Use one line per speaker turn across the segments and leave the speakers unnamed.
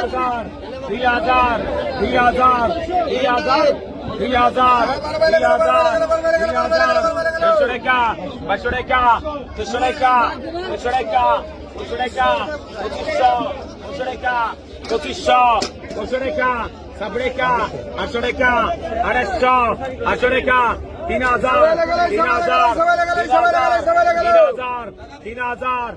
हज़ार दी हज़ार दी हज़ार दी हज़ार दी हज़ार दी हज़ार दी हज़ार सुरेखा बसुरेखा सुसुरेखा सुसुरेखा सुसुरेखा पच्चीसौ सुसुरेखा पच्चीसौ सुसुरेखा सबरेखा, अशुरेखा अड़े सौ अशुरेखा तीन हज़ार तीन हज़ार तीन हज़ार तीन हज़ार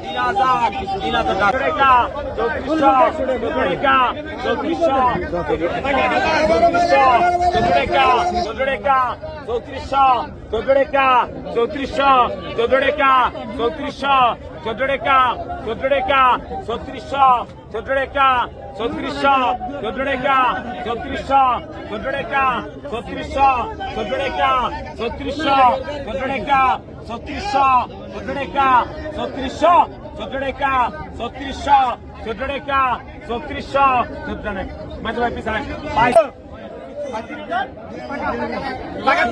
চৌত্রিশশো চৌদ্রেকা চৌত্রিশশো চৌদ্রেকা চৌত্রিশশো চৌদ্রেকা চৌদ্রেকা চৌত্রিশশো চৌদ্রেকা চৌত্রিশশো চৌদ্রেকা চৌত্রিশশো চৌদ্রেকা চৌত্রিশশো চৌদ্রেকা চৌত্রিশশো চৌদ্রেকা চৌত্রিশশো চৌদ্রেকা চৌত্রিশশো চোদ্দ টাকা ছত্রিশশো চোদ্দ টাকা ছত্রিশশো চোদ্দ টাকা মাঝে ভাই পিছনে টাকা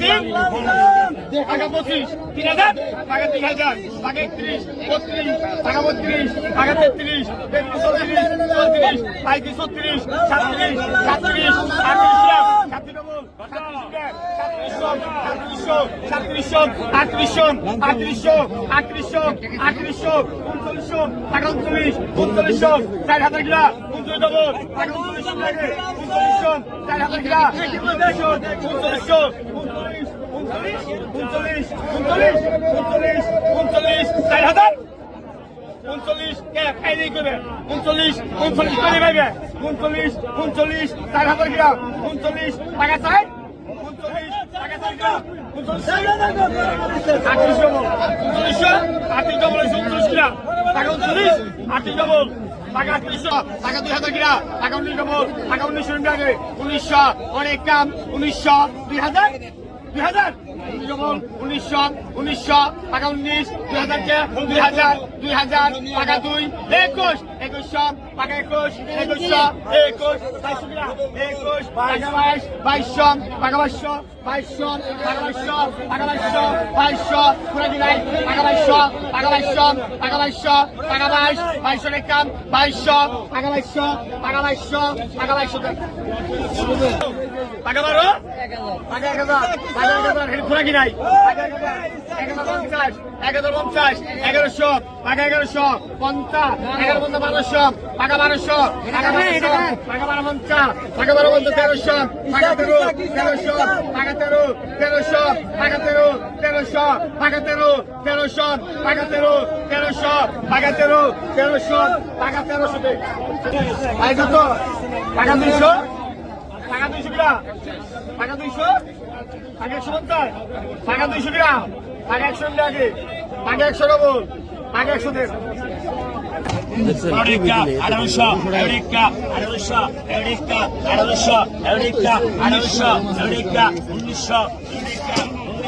তিন টাকা পঁচিশ তিন হাজার। টাকা তিন হাজার। টাকা একত্রিশ বত্রিশ টাকা বত্রিশ টাকা তেত্রিশ তেত্রিশ চৌত্রিশ চৌত্রিশ পঁয়ত্রিশ ছত্রিশ, সাতত্রিশ সাতত্রিশ, আটত্রিশ সাতত্রিশশো সাতত্রিশশো আটত্রিশশো আটত্রিশশো আটত্রিশশো উনচল্লিশশো টাকা উনচল্লিশ উনচল্লিশশো চার হাজার গিলা উনচল্লিশ ডবল টাকা উনচল্লিশ লাগে উনচল্লিশশো চার হাজার গিলা উনচল্লিশশো উনচল্লিশশো উনচল্লিশ উনচল্লিশ উনচল্লিশ উনচল্লিশ উনচল্লিশ উনচল্লিশ চার হাজার উনচল্লিশ, কে? খাইলে করবে উনচল্লিশ উনচল্লিশ করে পাইবে উনচল্লিশ উনচল্লিশ চার হাজার গ্রাম উনচল্লিশ, টাকা উনচল্লিশ, টাকা চাই গ্রাম আটত্রিশ ডবল। উনচল্লিশশো আটত্রিশ ডবল উনচল্লিশ গ্রাম ডবল। টাকা আটত্রিশশো টাকা হাজার গ্রাম টাকা ডবল, টাকা উনিশশো উনিশশো অনেক কাম। উনিশশো দুই হাজার। দুই হাজার। ডবল উনিশশো উনিশশো, টাকা উনিশ, দুই হাজার দুই হাজার দুই হাজার, টাকা দুই, একুশ। একুশশো, টাকা একুশ, একুশশো, একুশ। একুশ টাকা বাইশ, বাইশশো, টাকা বাইশশো বাইশশো, টাকা বাইশশো টাকা বাইশশো বাইশশো। পুরো দিলাই টাকা বাইশশো টাকা বাইশশো টাকা বাইশশো, টাকা বাইশ, বাইশশো রেখাম বাইশশো, টাকা বাইশশো টাকা বাইশশো টাকা বাইশশো টাকা বারো? এগারো পঞ্চাশ এগারোশো পাকা এগারোশো পঞ্চাশ এগারো পঞ্চাশ বারোশো পাকা বারোশো পাকা বারোশো পাকা বারো পঞ্চাশ পাকা বারো পঞ্চাশ তেরোশো পাকা তেরো তেরোশো পাকা তেরো তেরোশো পাকা তেরো তেরোশো পাকা তেরো তেরোশো পাকা তেরো তেরোশো পাকা তেরো তেরোশো পাকা তেরোশো টাকা দুইশো গ্রাম। টাকা দুইশো? টাকা একশো পঞ্চাশ। টাকা দুইশো গ্রাম। টাকা একশো আগে টাকা একশো ডবল টাকা একশো দেড়। আঠারোশো Eureka, আঠারোশো উনিশশো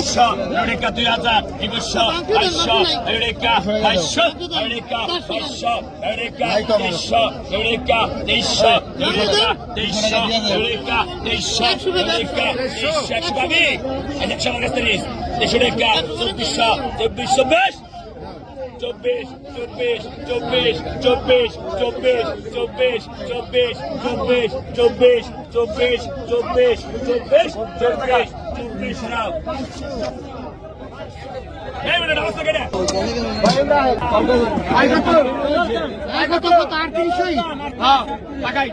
আটশো আমেরিকা দুই হাজার একুশশো আটশো আমেরিকা আটশো আমেরিকা আটশো আমেরিকা তেইশশো আমেরিকা তেইশশো আমেরিকা তেইশশো আমেরিকা তেইশশো আমেরিকা তেইশশো একশো পাবি একশো আমার কাছে তেইশ তেইশশো আমেরিকা চব্বিশশো চব্বিশশো বেশ চব্বিশ চব্বিশ চব্বিশ চব্বিশ চব্বিশ চব্বিশ চব্বিশ চব্বিশ চব্বিশ চব্বিশ চব্বিশ চব্বিশ চব্বিশ চব্বিশ নাও এই মিনিট অবস্থা কেটে হ্যাঁ লাগাই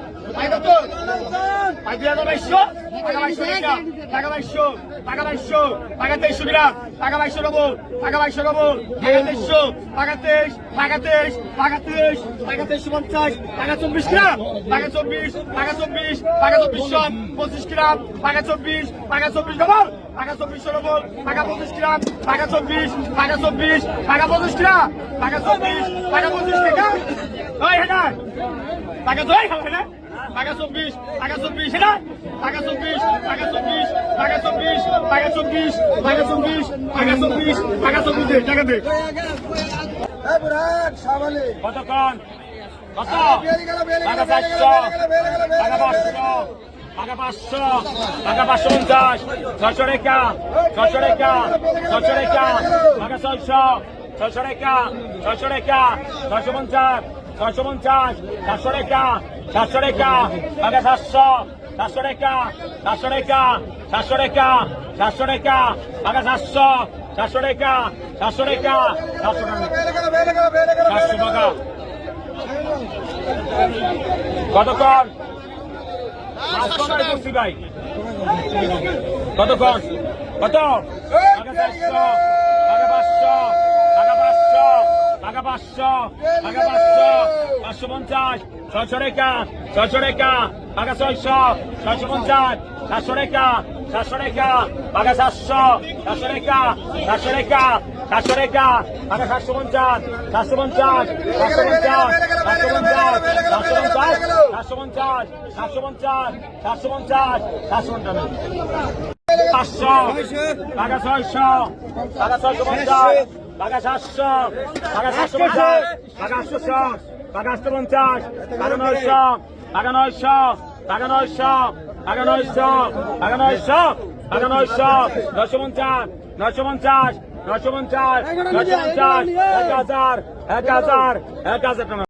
পঞ্চাশ টাকা চব্বিশ গ্রাম টাকা চব্বিশ টাকা চব্বিশ টাকা চব্বিশ পঁচিশ গ্রাম টাকা চব্বিশ টাকা চব্বিশ ডবল টাকা চব্বিশ ডবল টাকা পঁচিশ গ্রাম টাকা চব্বিশ টাকা চব্বিশ টাকা পঁচিশ গ্রাম টাকা চব্বিশ টাকা পঁচিশ টাকা টাকা তো টাকা চব্বিশ টাকা চব্বিশ এটা? টাকা চব্বিশ টাকা চব্বিশ টাকা চব্বিশ টাকা চব্বিশ টাকা চব্বিশ টাকা চব্বিশ টাকা চব্বিশ দে টাকা দে কতক্ষণ?
কত? টাকা চারশো টাকা পাঁচশো। টাকা পাঁচশো। টাকা পাঁচশো। পঞ্চাশ। ছয়শো রেখা। ছয়শো রেখা। ছয়শো রেখা। টাকা ছয়শো। ছয়শো রেখা। ছয়শো রেখা। ছয়শো পঞ্চাশ। ছয়শো পঞ্চাশ, সাতশো টাকা সাতশো টাকা সাড়ে সাতশো সাতশো টাকা সাতশো টাকা সাতশো টাকা সাতশো টাকা সাড়ে সাতশো সাতশো টাকা সাতশো টাকা সাতশো টাকা। সাতশো টাকা। কতক্ষণ? করছি ভাই। কতক্ষণ? কত? সাড়ে পাঁচশো পাঁচশো পাঁচশো পাঁচশো। পাঁচশো পঞ্চাশ, ছয়শো রেখা ছয়শো রেখা টাকা ছয়শো ছয়শো পঞ্চাশ, সাতশো রেখা সাতশো রেখা টাকা সাতশো সাতশো রেখা সাতশো রেখা সাতশো রেখা টাকা সাতশো পঞ্চাশ সাতশো পঞ্চাশ সাতশো পঞ্চাশ সাতশো পঞ্চাশ সাতশো পঞ্চাশ সাতশো পঞ্চাশ সাতশো পঞ্চাশ সাতশো পঞ্চাশ। সাতশো পঞ্চাশ পাঁচশো টাকা ছয়শো টাকা ছয়শো পঞ্চাশ টাকা সাতশো টাকা সাতশো টাকা আটশোশো টাকা আটশো পঞ্চাশ টাকা নয়শো টাকা নয়শো টাকা নয়শো টাকা নয়শো টাকা নয়শো টাকা নয়শো নয়শো পঞ্চাশ নয়শো পঞ্চাশ নয়শো পঞ্চাশ নয়শো পঞ্চাশ, এক হাজার এক হাজার এক হাজার টাকা।